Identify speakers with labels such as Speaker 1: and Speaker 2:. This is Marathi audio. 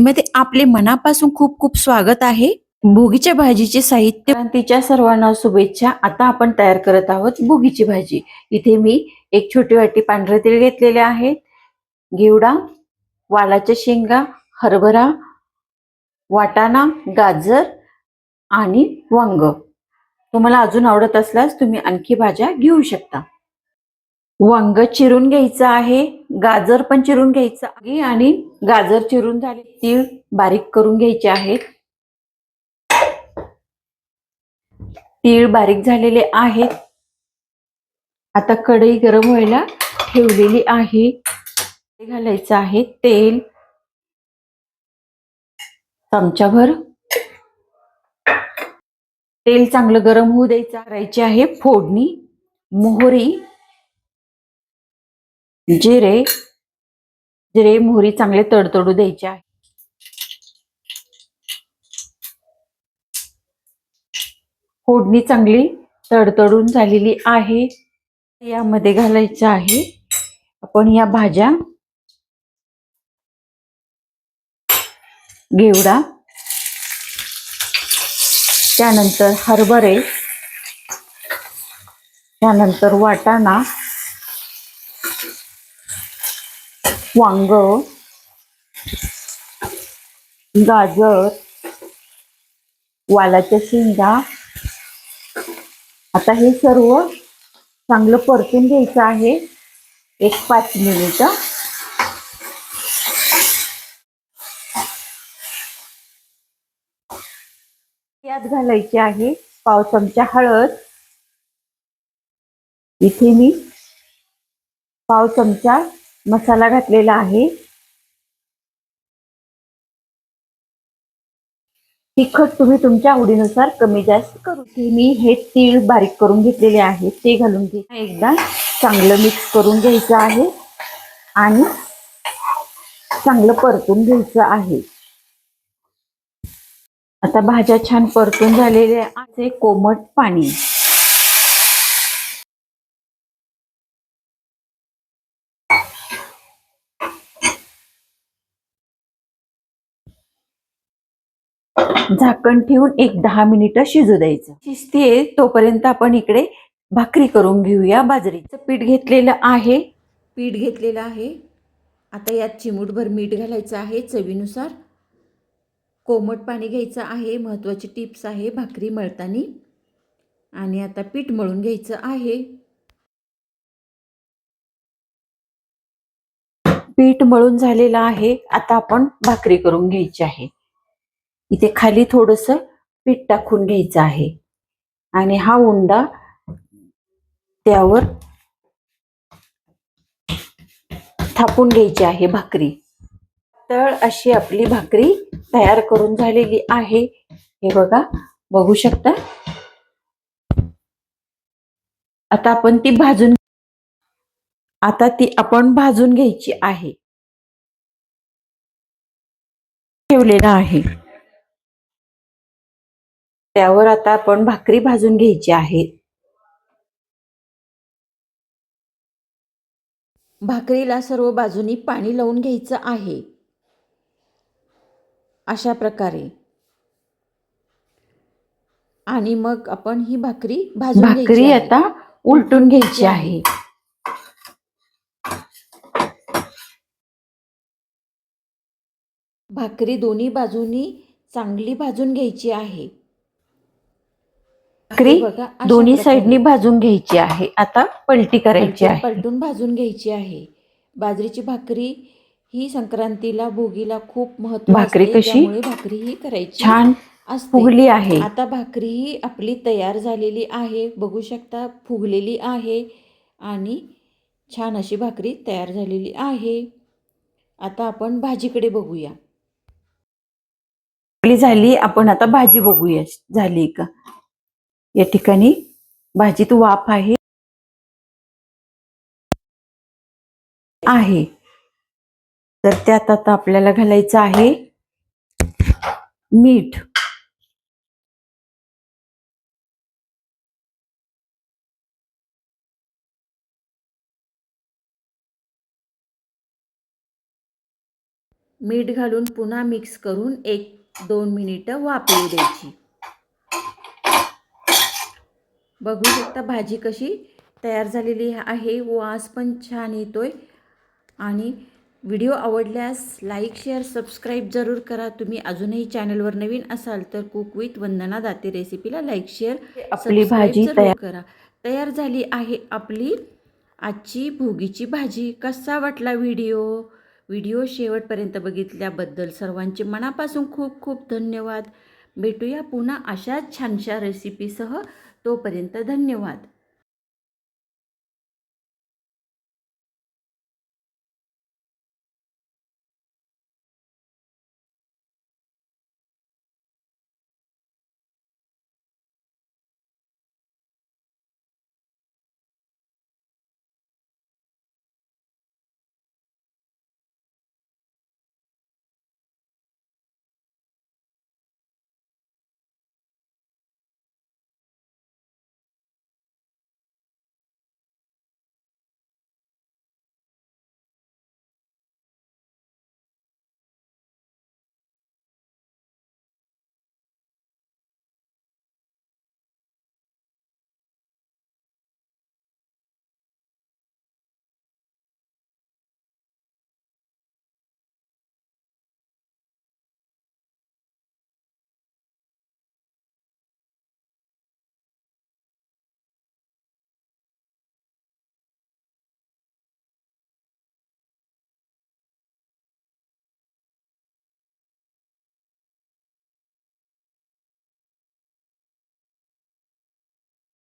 Speaker 1: मध्ये आपले मनापासून खूप खूप स्वागत आहे. भोगीच्या भाजीचे साहित्य क्रांतीच्या सर्वांना शुभेच्छा. आता आपण तयार करत आहोत भोगीची भाजी. इथे मी एक छोटी वाटी पांढरे तेल घेतलेले आहेत घेवडा वालाच्या शेंगा हरभरा वाटाणा गाजर आणि वांग. तुम्हाला अजून आवडत असल्यास तुम्ही आणखी भाज्या घेऊ शकता. वांग चिरून घ्यायचं आहे. गाजर पण चिरून घ्यायचं आहे आणि गाजर चिरून झाले तीळ बारीक करून घ्यायचे आहेत तीळ बारीक झालेले आहेत. आता कढई गरम व्हायला ठेवलेली आहे. घालायचं आहे तेल चमचाभर. तेल चांगलं गरम होऊ द्यायचं करायची आहे फोडणी मोहरी जिरे जिरे मोहरी चांगले तडतडू द्यायचे आहे. फोडणी चांगली तडतडून झालेली आहे. यामध्ये घालायचं आहे. आपण या भाज्या घेवडा. त्यानंतर हरभरे. त्यानंतर वाटाणा. वांग गाजर वालाच्या शेंगा. आता हे सर्व चांगलं परतून घ्यायचं आहे. एक पाच मिनिट. यात घालायची आहे पाव चमचा हळद. इथे मी पाव चमचा मसाला घातलेला आहे. तिखट तुम्ही तुमच्या आवडीनुसार कमी जास्त करू मी हे तीळ बारीक करून घेतलेले आहे. ते घालून घे. एकदा चांगलं मिक्स करून घ्यायचं आहे. आणि चांगलं परतून घ्यायचं आहे. आता भाज्या छान परतून झालेल्या आहे कोमट पाणी. झाकण ठेवून एक दहा मिनिटं शिजू द्यायचं. शिजते तोपर्यंत आपण इकडे भाकरी करून घेऊया बाजरीचं. पीठ घेतलेलं आहे. पीठ घेतलेलं आहे. आता यात चिमूटभर मीठ घालायचं आहे चवीनुसार. कोमट पाणी घ्यायचं आहे. महत्त्वाची टिप्स आहे भाकरी मळताना. आणि आता पीठ मळून घ्यायचं आहे. पीठ मळून झालेलं आहे. आता आपण भाकरी करून घ्यायची आहे. इथे खाली थोडस पीठ टाकून घ्यायचं आहे. आणि हा उंडा त्यावर थापून घ्यायची आहे भाकरी. तर अशी आपली भाकरी तयार करून झालेली आहे. हे बघा बघू शकता? आता आपण ती भाजून आता ती आपण भाजून घ्यायची आहे. ठेवलेला आहे. त्यावर आता आपण भाकरी भाजून घ्यायची आहे. भाकरीला सर्व बाजूनी पाणी लावून घ्यायचं आहे. अशा प्रकारे. आणि मग आपण ही भाकरी भाजून भाकरी आता उलटून घ्यायची आहे. भाकरी दोन्ही बाजूनी चांगली भाजून घ्यायची आहे. भाकरी दोन्ही. साईडनी भाजून घ्यायची आहे. आता पलटी करायची
Speaker 2: पलटून
Speaker 1: आहे.
Speaker 2: पलटून भाजून घ्यायची आहे. बाजरीची भाकरी ही संक्रांतीला भोगीला खूप महत्त्व
Speaker 1: भाकरी कशी?
Speaker 2: भाकरी ही करायची
Speaker 1: छान फुगली आहे.
Speaker 2: आता भाकरी ही आपली तयार झालेली आहे. बघू शकता फुगलेली आहे आणि छान अशी भाकरी तयार झालेली आहे. आता आपण भाजीकडे बघूया.
Speaker 1: झाली आपण आता भाजी बघूया. झाली का? या ठिकाणी भाजीत वाफ आहे. आहे. तर त्यात आता आपल्याला घालायचं आहे मीठ.
Speaker 2: मीठ घालून पुन्हा मिक्स करून एक दोन मिनिटं वापरू द्यायची. बघू शकता भाजी कशी तयार झालेली आहे. वास पण छान येतोय. आणि व्हिडिओ आवडल्यास लाईक शेअर सबस्क्राईब जरूर करा. तुम्ही अजूनही चॅनलवर नवीन असाल तर कुक विथ वंदना दाते रेसिपीला लाईक शेअर
Speaker 1: आपली भाजी तयार
Speaker 2: करा. तयार झाली आहे आपली आजची भोगीची भाजी. कसा वाटला व्हिडिओ? व्हिडिओ शेवटपर्यंत बघितल्याबद्दल सर्वांचे मनापासून खूप खूप धन्यवाद. भेटूया पुन्हा अशाच छानशा रेसिपीसह तोपर्यंत धन्यवाद.